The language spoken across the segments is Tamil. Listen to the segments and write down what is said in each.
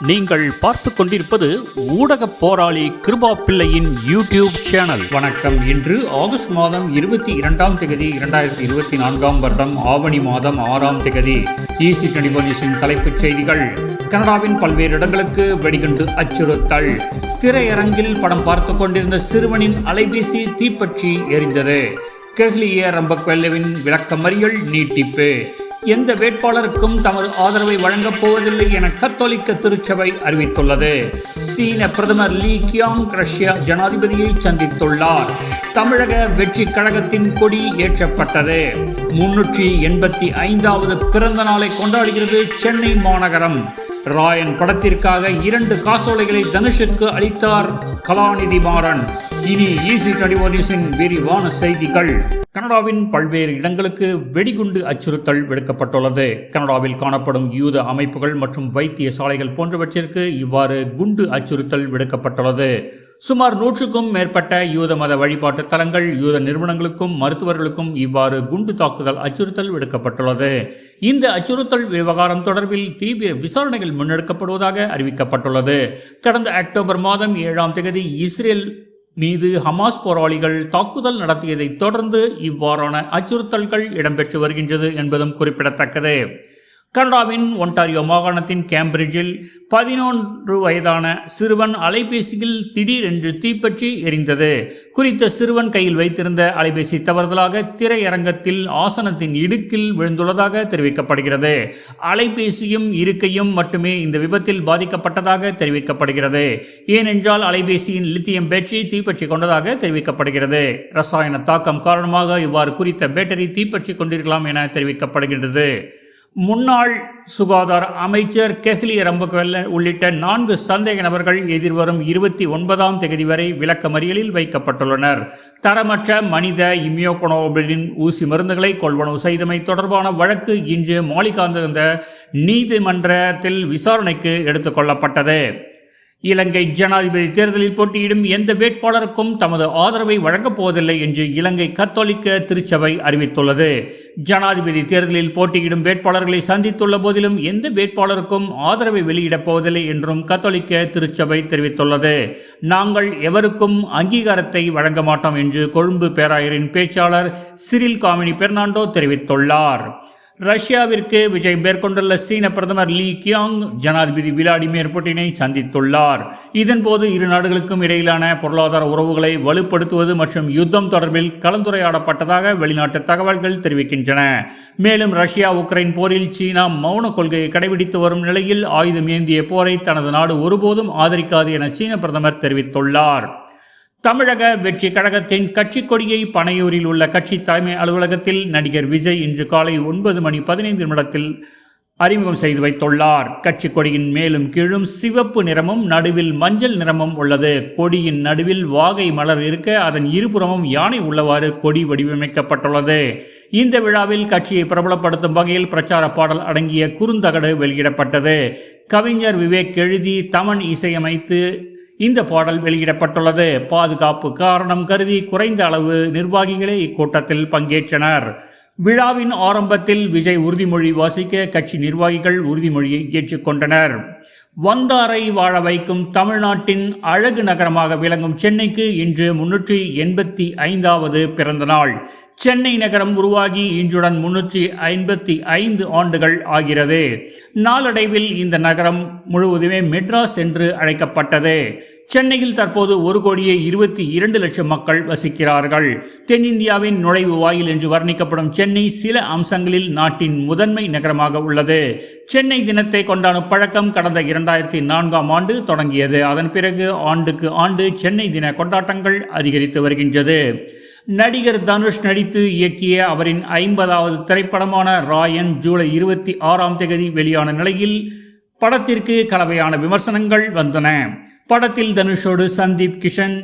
நீங்கள் பார்த்து கொண்டிருப்பது ஊடக போராளி கிருபா பிள்ளையின் யூடியூப் சேனல். வணக்கம். இன்று ஆகஸ்ட் மாதம் இருபத்தி இரண்டாம் தேதி இரண்டாயிரத்தி இருபத்தி நான்காம் வருடம் ஆவணி மாதம் ஆறாம் தேதி. ஈசி டெலிபோனிஷின் தலைப்புச் செய்திகள். கனடாவின் பல்வேறு இடங்களுக்கு வெடிகுண்டு அச்சுறுத்தல். திரையரங்கில் படம் பார்த்து கொண்டிருந்த சிறுவனின் அலைபேசி தீப்பற்றி எரிந்தது. கெஹ்லிய ரம்பக்வெல்லவின் விளக்கமறியல் நீட்டிப்பு. எந்த வேட்பாளருக்கும் தமது ஆதரவை வழங்கப் போவதில்லை என கத்தோலிக்க திருச்சபை அறிவித்துள்ளது. சீன பிரதமர் லீ கியாங் ரஷ்யா ஜனாதிபதியை சந்தித்துள்ளார். தமிழக வெற்றி கழகத்தின் கொடி ஏற்றப்பட்டது. முன்னூற்றி எண்பத்தி ஐந்தாவது பிறந்த நாளை கொண்டாடுகிறது சென்னை மாநகரம். ராயன் படத்திற்காக இரண்டு காசோலைகளை தனுஷுக்கு அளித்தார் கலாநிதி மாறன். இனி ஈசி டடிவோனிஸின் விரிவான செய்திகள். கனடாவின் பல்வேறு இடங்களுக்கு வெடிகுண்டு அச்சுறுத்தல் விடுக்கப்பட்டுள்ளது. கனடாவில் காணப்படும் யூத அமைப்புகள் மற்றும் வைத்திய சாலைகள் போன்றவற்றிற்கு இவ்வாறு குண்டு அச்சுறுத்தல் விடுக்கப்பட்டுள்ளது. சுமார் நூற்றுக்கும் மேற்பட்ட யூத மத வழிபாட்டு தலங்கள் யூத நிறுவனங்களுக்கும் மருத்துவர்களுக்கும் இவ்வாறு குண்டு தாக்குதல் அச்சுறுத்தல் விடுக்கப்பட்டுள்ளது. இந்த அச்சுறுத்தல் விவகாரம் தொடர்பில் தீவிர விசாரணைகள் முன்னெடுக்கப்படுவதாக அறிவிக்கப்பட்டுள்ளது. கடந்த அக்டோபர் மாதம் ஏழாம் தேதி இஸ்ரேல் மீது ஹமாஸ் போராளிகள் தாக்குதல் நடத்தியதைத் தொடர்ந்து இவ்வாறான அச்சுறுத்தல்கள் இடம்பெற்று வருகின்றது என்பதும் குறிப்பிடத்தக்கது. கனடாவின் ஒன்டாரியோ மாகாணத்தின் கேம்பிரிட்ஜில் பதினொன்று வயதான சிறுவன் அலைபேசியில் திடீரென்று தீப்பற்றி எரிந்தது. குறித்த சிறுவன் கையில் வைத்திருந்த அலைபேசி தவறுதலாக திரையரங்கத்தில் ஆசனத்தின் இடுக்கில் விழுந்துள்ளதாக தெரிவிக்கப்படுகிறது. அலைபேசியும் இருக்கையும் மட்டுமே இந்த விபத்தில் பாதிக்கப்பட்டதாக தெரிவிக்கப்படுகிறது. ஏனென்றால் அலைபேசியின் லித்தியம் பேட்டரி தீப்பற்றி கொண்டதாக தெரிவிக்கப்படுகிறது. ரசாயன தாக்கம் காரணமாக இவ்வாறு குறித்த பேட்டரி தீப்பற்றி கொண்டிருக்கலாம் என தெரிவிக்கப்படுகின்றது. முன்னாள் சுகாதார அமைச்சர் கெஹ்லி ரம்பகல்ல உள்ளிட்ட நான்கு சந்தேக நபர்கள் எதிர்வரும் இருபத்தி ஒன்பதாம் தேதி வரை விளக்கமறியலில் வைக்கப்பட்டுள்ளனர். தரமற்ற மனித இம்யோகோனோபிளின் ஊசி மருந்துகளை கொள்வனவு செய்தமை தொடர்பான வழக்கு இன்று மாலிகாந்த நீதிமன்றத்தில் விசாரணைக்கு எடுத்துக்கொள்ளப்பட்டது இலங்கை ஜனாதிபதி தேர்தலில் போட்டியிடும் எந்த வேட்பாளருக்கும் தமது ஆதரவை வழங்கப் போவதில்லை என்று இலங்கை கத்தோலிக்க திருச்சபை அறிவித்துள்ளது. ஜனாதிபதி தேர்தலில் போட்டியிடும் வேட்பாளர்களை சந்தித்துள்ள போதிலும் எந்த வேட்பாளருக்கும் ஆதரவை வெளியிடப் போவதில்லை என்றும் கத்தோலிக்க திருச்சபை தெரிவித்துள்ளது. நாங்கள் எவருக்கும் அங்கீகாரத்தை வழங்க மாட்டோம் என்று கொழும்பு பேராயரின் பேச்சாளர் சிரில் காமினி பெர்னாண்டோ தெரிவித்துள்ளார். ரஷ்யாவிற்கு விஜய் மேற்கொண்டுள்ள சீன பிரதமர் லீ கியாங் ஜனாதிபதி விளாடிமிர் புட்டினை சந்தித்துள்ளார். இதன்போது இரு நாடுகளுக்கும் இடையிலான பொருளாதார உறவுகளை வலுப்படுத்துவது மற்றும் யுத்தம் தொடர்பில் கலந்துரையாடப்பட்டதாக வெளிநாட்டு தகவல்கள் தெரிவிக்கின்றன. மேலும் ரஷ்யா உக்ரைன் போரில் சீனா மௌன கொள்கையை கடைபிடித்து வரும் நிலையில் ஆயுதம் ஏந்திய போரை தனது நாடு ஒருபோதும் ஆதரிக்காது என சீன பிரதமர் தெரிவித்துள்ளார். தமிழக வெற்றி கழகத்தின் கட்சி கொடியை பனையூரில் உள்ள கட்சி தலைமை அலுவலகத்தில் நடிகர் விஜய் இன்று காலை ஒன்பது மணி பதினைந்து நிமிடத்தில் அறிமுகம் செய்து வைத்துள்ளார். கட்சி கொடியின் மேலும் கீழும் சிவப்பு நிறமும் நடுவில் மஞ்சள் நிறமும் உள்ளது. கொடியின் நடுவில் வாகை மலர் இருக்க அதன் இருபுறமும் யானை உள்ளவாறு கொடி வடிவமைக்கப்பட்டுள்ளது. இந்த விழாவில் கட்சியை பிரபலப்படுத்தும் வகையில் பிரச்சார பாடல் அடங்கிய குறுந்தகடு வெளியிடப்பட்டது. கவிஞர் விவேக் எழுதி தமன் இசையமைத்து இந்த பாடல் வெளியிடப்பட்டுள்ளது. பாதுகாப்பு காரணம் கருதி குறைந்த அளவு நிர்வாகிகளே இக்கூட்டத்தில் பங்கேற்றனர். விழாவின் ஆரம்பத்தில் விஜய் உறுதிமொழி வாசிக்க கட்சி நிர்வாகிகள் உறுதிமொழியை ஏற்றுக்கொண்டனர். வந்தாரை வாழ வைக்கும் தமிழ்நாட்டின் அழகு நகரமாக விளங்கும் சென்னைக்கு இன்று முன்னூற்றி எண்பத்தி ஐந்தாவது பிறந்த நாள். சென்னை நகரம் உருவாகி இன்றுடன் முன்னூற்றி ஐம்பத்தி ஐந்து ஆண்டுகள் ஆகிறது. நாளடைவில் இந்த நகரம் முழுவதுமே மெட்ராஸ் என்று அழைக்கப்பட்டது. சென்னையில் தற்போது ஒரு கோடியே இருபத்தி இரண்டு லட்சம் மக்கள் வசிக்கிறார்கள். தென்னிந்தியாவின் நுழைவு வாயில் என்று வர்ணிக்கப்படும் சென்னை சில அம்சங்களில் நாட்டின் முதன்மை நகரமாக உள்ளது. சென்னை தினத்தை கொண்டாடும் பழக்கம் கடந்த இரண்டாயிரத்தி நான்காம் ஆண்டு தொடங்கியது. அதன் பிறகு ஆண்டுக்கு ஆண்டு சென்னை தின கொண்டாட்டங்கள் அதிகரித்து வருகின்றது. நடிகர் தனுஷ் நடித்து இயக்கிய அவரின் ஐம்பதாவது திரைப்படமான ராயன் ஜூலை இருபத்தி ஆறாம் தேதி வெளியான நிலையில் படத்திற்கு கலவையான விமர்சனங்கள் வந்தன. படத்தில் தனுஷோடு சந்தீப் கிஷன்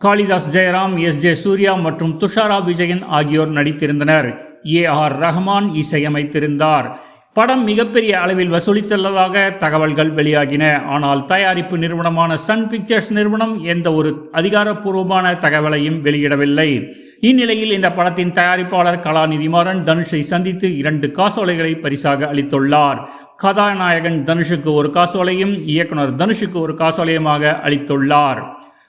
காளிதாஸ் ஜெயராம் எஸ் ஜே சூர்யா மற்றும் துஷாரா விஜயன் ஆகியோர் நடித்திருந்தனர். ஏ ஆர் ரஹ்மான் இசையமைத்திருந்தார். படம் மிகப்பெரிய அளவில் வசூலித்துள்ளதாக தகவல்கள் வெளியாகின. ஆனால் தயாரிப்பு நிறுவனமான சன் பிக்சர்ஸ் நிறுவனம் எந்த ஒரு அதிகாரப்பூர்வமான தகவலையும் வெளியிடவில்லை. இந்நிலையில் இந்த படத்தின் தயாரிப்பாளர் கலாநிதி மாறன் தனுஷை சந்தித்து இரண்டு காசோலைகளை பரிசாக அளித்துள்ளார். கதாநாயகன் தனுஷுக்கு ஒரு காசோலையும் இயக்குனர் தனுஷுக்கு ஒரு காசோலையுமாக அளித்துள்ளார்.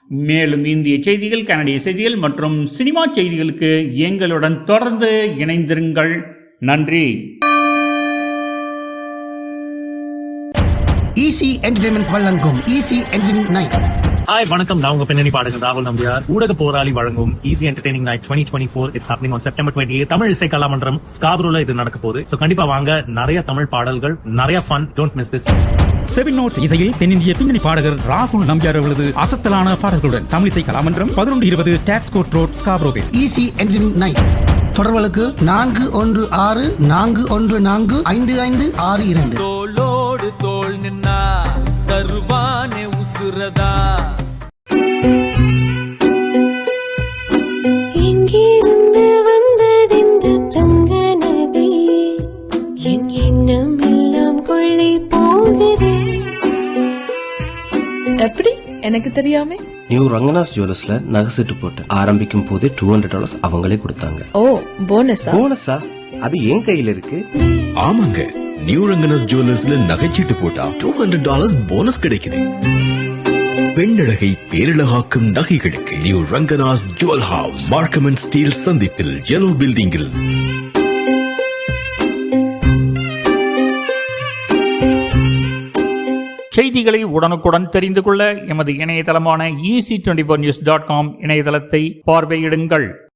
மேலும் இந்திய செய்திகள் கனடிய செய்திகள் மற்றும் சினிமா செய்திகளுக்கு எங்களுடன் தொடர்ந்து இணைந்திருங்கள். நன்றி. ஈசி என்டர்டைன்மெண்ட் வழங்கும் ஈசி என்டர்டைன்மெண்ட் நைட் ஹாய் வணக்கம். நான் உங்க பின்னணி பாடகர் ராகுல் நம்பியார். ஊடக போராளி வழங்கும் easy entertaining night twenty twenty four it's happening on September twenty Tamil Isai Kalamandram ஸ்காப்ரோல இது நடக்க போகுது. சோ கண்டிப்பா வாங்க. நிறைய தமிழ் பாடல்கள் நிறைய fun don't miss this seven notes இசையில் தென்னிந்திய பின்னணி பாடகர் ராகுல் நம்பியார் அவர்களது அசத்தலான பாடல்களுடன் தமிழிசை கலாமன்றம் பதினொன்று இருபது டாக்ஸ் கோட் ரோட் ஸ்காப்ரோவில் ஈசி என்டர்டைன்மெண்ட் நைட் தொடர்புகளுக்கு நான்கு ஒன்று ஆறு நான்கு ஒன்று நான்கு ஐந்து ஐந்து ஆறு இரண்டு. நின்னா தருவானே உசுரதா? எப்படி? எனக்கு தெரியாம. நியூ ரங்கநாஸ் ஜுவல்லர்ஸ்ல நகை செட்டு போட்டேன் ஆரம்பிக்கும் போதே டூ ஹண்ட்ரட் டாலர்ஸ் அவங்களே கொடுத்தாங்க. ஓ போனஸா போனஸா அது என் கையில இருக்கு. ஆமாங்க. நியூ ரங்கனஸ் ஜுவல்லர்ஸ்ல நகைச்சீட்டு போட்டா டூ ஹண்ட்ரட் டாலர்ஸ் போனஸ் கிடைக்குது. பெண்ணழகை பேரழகாக்கும் நகைகளுக்கு new Ranganas jewel house Markham Steeles சந்திப்பில் yellow பில்டிங்கில் செய்திகளை உடனுக்குடன் தெரிந்து கொள்ள எமது இணையதளமான EC twenty four news dot com இணையதளத்தை பார்வையிடுங்கள்.